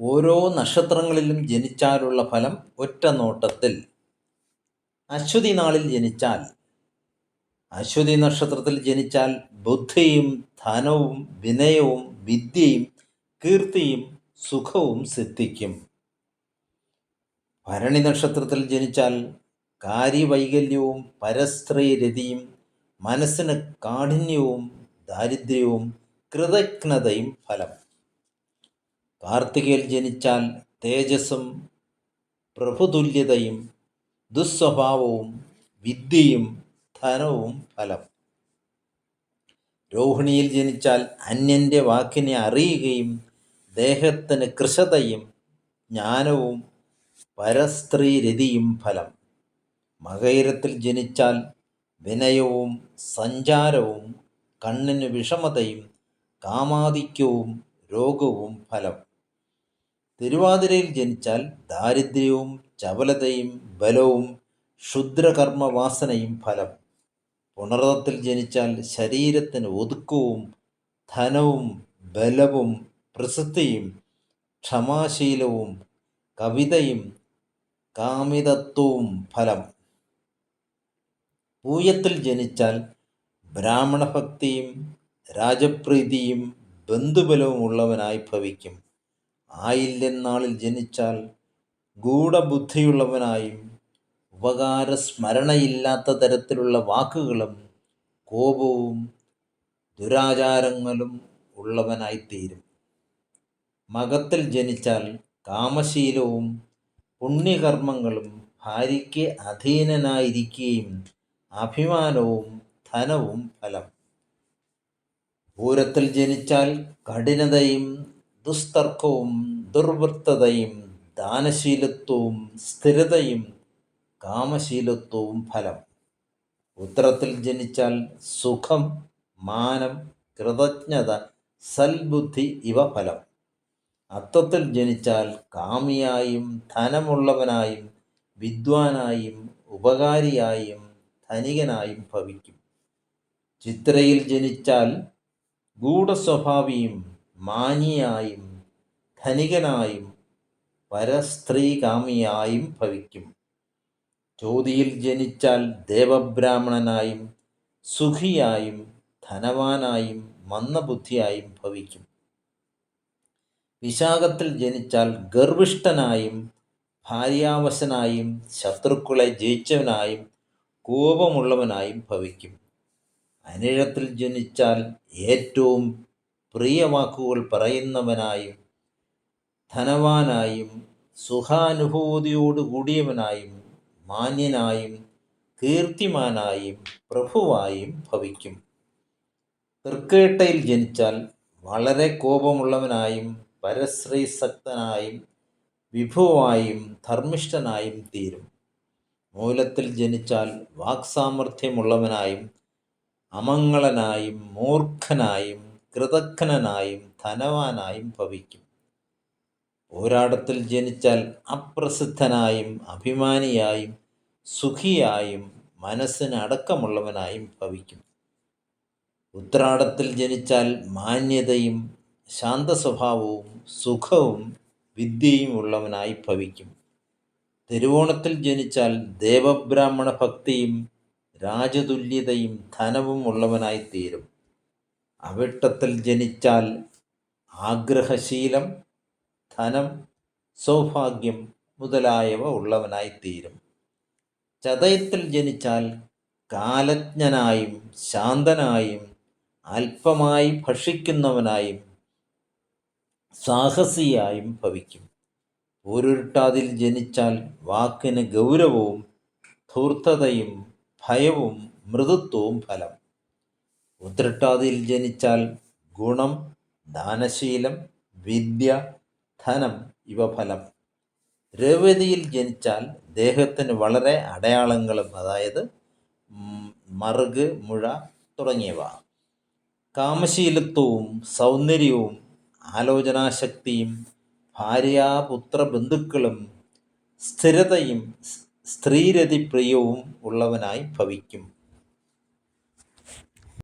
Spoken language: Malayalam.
ഓരോ നക്ഷത്രങ്ങളിലും ജനിച്ചാലുള്ള ഫലം ഒറ്റ നോട്ടത്തിൽ. അശ്വതി നാളിൽ ജനിച്ചാൽ. അശ്വതി നക്ഷത്രത്തിൽ ജനിച്ചാൽ ബുദ്ധിയും ധനവും വിനയവും വിദ്യയും കീർത്തിയും സുഖവും സിദ്ധിക്കും. ഭരണി നക്ഷത്രത്തിൽ ജനിച്ചാൽ കാര്യവൈകല്യവും പരസ്ത്രീരതിയും മനസ്സിന് കാഠിന്യവും ദാരിദ്ര്യവും കൃതജ്ഞതയും ഫലം. കാർത്തികയിൽ ജനിച്ചാൽ തേജസ്സും പ്രഭുതുല്യതയും ദുസ്വഭാവവും വിദ്യയും ധനവും ഫലം. രോഹിണിയിൽ ജനിച്ചാൽ അന്യന്റെ വാക്കിനെ അറിയുകയും ദേഹത്തിന് കൃഷതയും ജ്ഞാനവും പരസ്ത്രീരതിയും ഫലം. മകയിരത്തിൽ ജനിച്ചാൽ വിനയവും സഞ്ചാരവും കണ്ണിന് വിഷമതയും കാമാധിക്യവും രോഗവും ഫലം. തിരുവാതിരയിൽ ജനിച്ചാൽ ദാരിദ്ര്യവും ചപലതയും ബലവും ക്ഷുദ്രകർമ്മവാസനയും ഫലം. പുണർതത്തിൽ ജനിച്ചാൽ ശരീരത്തിന് ഒതുക്കവും ധനവും ബലവും പ്രസിദ്ധിയും ക്ഷമാശീലവും കവിതയും കാമിതത്വവും ഫലം. പൂയത്തിൽ ജനിച്ചാൽ ബ്രാഹ്മണഭക്തിയും രാജപ്രീതിയും ബന്ധുബലവും ഉള്ളവനായി ഭവിക്കും. ആയില്യനാളിൽ ജനിച്ചാൽ ഗൂഢബുദ്ധിയുള്ളവനായും ഉപകാരസ്മരണയില്ലാത്ത തരത്തിലുള്ള വാക്കുകളും കോപവും ദുരാചാരങ്ങളും ഉള്ളവനായിത്തീരും. മകത്തിൽ ജനിച്ചാൽ കാമശീലവും പുണ്യകർമ്മങ്ങളും ഭാര്യയ്ക്ക് അധീനനായിരിക്കുകയും അഭിമാനവും ധനവും ഫലം. പൂരത്തിൽ ജനിച്ചാൽ കഠിനതയും ദുസ്തർക്കവും ദുർവൃത്തതയും ദാനശീലത്വവും സ്ഥിരതയും കാമശീലത്വവും ഫലം. ഉത്തരത്തിൽ ജനിച്ചാൽ സുഖം മാനം കൃതജ്ഞത സൽബുദ്ധി ഇവ ഫലം. അത്തത്തിൽ ജനിച്ചാൽ കാമിയായും ധനമുള്ളവനായും വിദ്വാനായും ഉപകാരിയായും ധനികനായും ഭവിക്കും. ചിത്രയിൽ ജനിച്ചാൽ ഗൂഢസ്വഭാവിയും മാനിയായും ധനികനായും പരസ്ത്രീകാമിയായും ഭവിക്കും. ജ്യോതിയിൽ ജനിച്ചാൽ ദേവബ്രാഹ്മണനായും സുഖിയായും ധനവാനായും മന്ദബുദ്ധിയായും ഭവിക്കും. വിശാഖത്തിൽ ജനിച്ചാൽ ഗർവിഷ്ഠനായും ഭാര്യാവശനായും ശത്രുക്കളെ ജയിച്ചവനായും കോപമുള്ളവനായും ഭവിക്കും. അനിഴത്തിൽ ജനിച്ചാൽ ഏറ്റവും പ്രിയവാക്കുകൾ പറയുന്നവനായും ധനവാനായും സുഖാനുഭൂതിയോടു കൂടിയവനായും മാന്യനായും കീർത്തിമാനായും പ്രഭുവായും ഭവിക്കും. തൃക്കേട്ടയിൽ ജനിച്ചാൽ വളരെ കോപമുള്ളവനായും പരശ്രീസക്തനായും വിഭുവായും ധർമ്മിഷ്ഠനായും തീരും. മൂലത്തിൽ ജനിച്ചാൽ വാക്സാമർഥ്യമുള്ളവനായും അമംഗളനായും മൂർഖനായും കൃതജ്ഞനായും ധനവാനായും ഭവിക്കും. പോരാടത്തിൽ ജനിച്ചാൽ അപ്രസിദ്ധനായും അഭിമാനിയായും സുഖിയായും മനസ്സിന് അടക്കമുള്ളവനായും ഭവിക്കും. ഉത്രാടത്തിൽ ജനിച്ചാൽ മാന്യതയും ശാന്തസ്വഭാവവും സുഖവും വിദ്യയും ഉള്ളവനായി ഭവിക്കും. തിരുവോണത്തിൽ ജനിച്ചാൽ ദേവബ്രാഹ്മണ ഭക്തിയും രാജതുല്യതയും ധനവും ഉള്ളവനായി തീരും. അവിട്ടത്തിൽ ജനിച്ചാൽ ആഗ്രഹശീലം ധനം സൗഭാഗ്യം മുതലായവ ഉള്ളവനായിത്തീരും. ചതയത്തിൽ ജനിച്ചാൽ കാലജ്ഞനായും ശാന്തനായും അല്പമായി ഭക്ഷിക്കുന്നവനായും സാഹസിയായും ഭവിക്കും. പൂരുരുട്ടാതിൽ ജനിച്ചാൽ വാക്കിന് ഗൗരവവും ധൂർത്തതയും ഭയവും മൃദുത്വവും ഫലം. ഉത്രട്ടാതിയിൽ ജനിച്ചാൽ ഗുണം ദാനശീലം വിദ്യ ധനം ഇവ ഫലം. രേവതിയിൽ ജനിച്ചാൽ ദേഹത്തിന് വളരെ അടയാളങ്ങളും അതായത് മറുക് മുഴ തുടങ്ങിയവ. കാമശീലത്വവും സൗന്ദര്യവും ആലോചനാശക്തിയും ഭാര്യാപുത്ര ബന്ധുക്കളും സ്ഥിരതയും സ്ത്രീരതിപ്രിയവും ഉള്ളവനായി ഭവിക്കും.